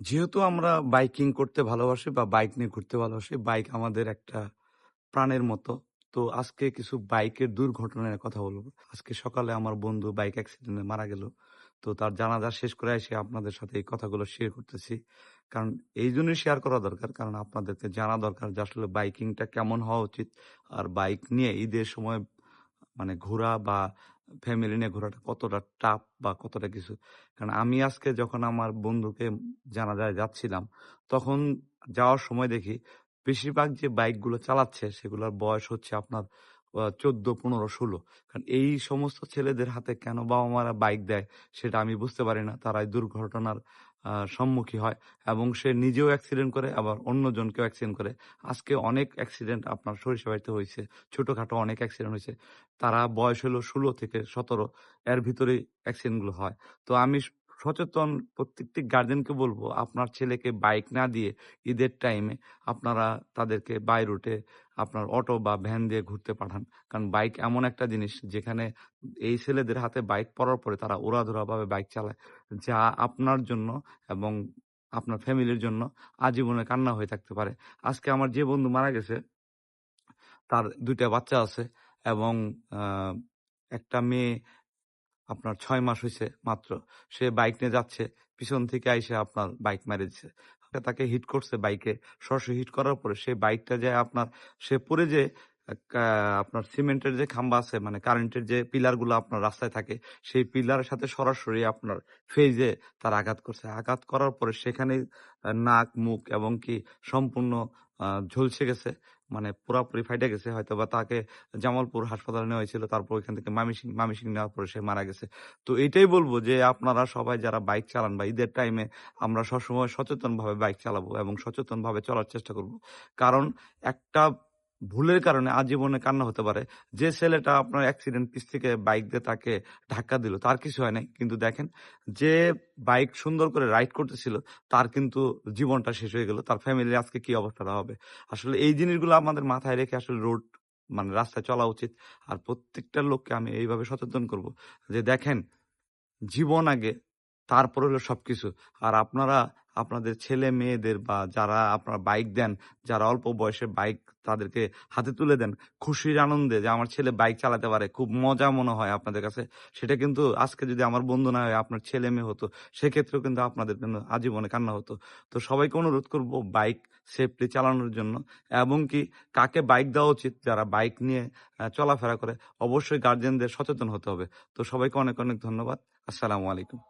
যেহেতু আমরা বাইকিং করতে ভালোবাসি বা বাইক নিয়ে ঘুরতে ভালোবাসি, বাইক আমাদের একটা প্রাণের মতো। তো আজকে কিছু বাইকের দুর্ঘটনার কথা বলব আজকে সকালে আমার বন্ধু বাইক অ্যাক্সিডেন্টে মারা গেল। তো তার জানাজা শেষ করে এসে আপনাদের সাথে এই কথাগুলো শেয়ার করতেছি। কারণ এই জন্যই শেয়ার করা দরকার। কারণ আপনাদেরকে জানা দরকার যে আসলে বাইকিংটা কেমন হওয়া উচিত। আর বাইক নিয়ে ঈদের সময় মানে ঘোরা বা ফ্যামিলি নিয়ে ঘোরাটা কতটা টাফ বা কতটা কিছু। কারণ আমি আজকে যখন আমার বন্ধুকে জানা যায় যাচ্ছিলাম, তখন যাওয়ার সময় দেখি বেশিরভাগ যে বাইকগুলো চালাচ্ছে সেগুলোর বয়স হচ্ছে আপনার ১৪, ১৫, ১৬ কারণ এই সমস্ত ছেলেদের হাতে কেন বাবা-মারা বাইক দেয় সেটা আমি বুঝতে পারি না। তারাই দুর্ঘটনার আ সম্মুখী হয় এবং সে নিজেও অ্যাক্সিডেন্ট করে আবার অন্যজনকেও অ্যাক্সিডেন্ট করে। আজকে অনেক অ্যাক্সিডেন্ট আপনার সরিষাবাড়িতে হয়েছে ছোটোখাটো অনেক অ্যাক্সিডেন্ট হয়েছে তারা বয়স হলো ১৬ থেকে ১৭ এর ভিতরেই অ্যাক্সিডেন্টগুলো হয়। তো আমি সচেতন প্রত্যেকটি গার্জেনকে বলব, আপনার ছেলেকে বাইক না দিয়ে ঈদের টাইমে আপনারা তাদেরকে বাই রুটে আপনার অটো বা ভ্যান দিয়ে ঘুরতে পাঠান। কারণ বাইক এমন একটা জিনিস যেখানে এই ছেলেদের হাতে বাইক পড়ার পরে তারা উড়াধুরাভাবে বাইক চালায়। যা আপনার জন্য এবং আপনার ফ্যামিলির জন্য আজীবনে কান্না হয়ে থাকতে পারে। আজকে আমার যে বন্ধু মারা গেছে, তার দুইটা বাচ্চা আছে এবং একটা মেয়ে আপনার ছয় মাস হয়েছে মাত্র। সে বাইক নিয়ে যাচ্ছে। পিছন থেকে আইসে আপনার বাইক মেরে দিচ্ছে তাকে হিট করছে বাইকে। সরাসরি হিট করার পরে সে বাইকটা যায় আপনার, সে পরে কা আপনার সিমেন্টের যে খাম্বা আছে মানে কারেন্টের যে পিলারগুলো আপনার রাস্তায় থাকে, সেই পিলারের সাথে সরাসরি আপনার ফেজে তার আঘাত করছে। আঘাত করার পরে সেখানে নাক, মুখ এবং কি সম্পূর্ণ ঝলসে গেছে। মানে পুরাপুরি ফাইটে গেছে। হয়তো বা তাকে জামালপুর হাসপাতালে নেওয়া হয়েছিল। তারপর ওইখান থেকে মামিসিং মামিসিং নেওয়ার পরে সে মারা গেছে। তো এটাই বলব যে আপনারা সবাই যারা বাইক চালান বা ঈদের টাইমে আমরা সবসময় সচেতনভাবে বাইক চালাবো এবং সচেতনভাবে চলার চেষ্টা করব। কারণ একটা ভুলের কারণে আজীবনে কান্না হতে পারে। যে ছেলেটা আপনার অ্যাক্সিডেন্ট পিছ থেকে বাইক দিয়ে তাকে ধাক্কা দিল, তার কিছু হয় নাই। কিন্তু দেখেন যে বাইক সুন্দর করে রাইড করতেছিল তার কিন্তু জীবনটা শেষ হয়ে গেল। তার ফ্যামিলির আজকে কি অবস্থাটা হবে? আসলে এই জিনিসগুলো আমাদের মাথায় রেখে আসলে রোড মানে রাস্তায় চলা উচিত। আর প্রত্যেকটা লোককে আমি এইভাবে সচেতন করব যে দেখেন জীবন আগে তারপর হলো সবকিছু। আর আপনারা আপনাদের ছেলে-মেয়েদের বা যারা আপনারা বাইক দেন, যারা অল্প বয়সে বাইক তাদেরকে হাতে তুলে দেন, খুশির আনন্দে যে আমার ছেলে বাইক চালাতে পারে, খুব মজা মনে হয় আপনাদের কাছে। সেটা কিন্তু আজকে যদি আমার বন্ধু না হয় আপনার ছেলে-মেয়ে হতো, সেক্ষেত্রেও কিন্তু আপনাদের জন্য আজীবনে কান্না হতো। তো সবাইকে অনুরোধ করব বাইক সেফলি চালানোর জন্য এবং কি কাকে বাইক দেওয়া উচিত যারা বাইক নিয়ে চলাফেরা করে, অবশ্যই গার্জেনদের সচেতন হতে হবে। তো সবাইকে অনেক, অনেক ধন্যবাদ। আসসালামু আলাইকুম।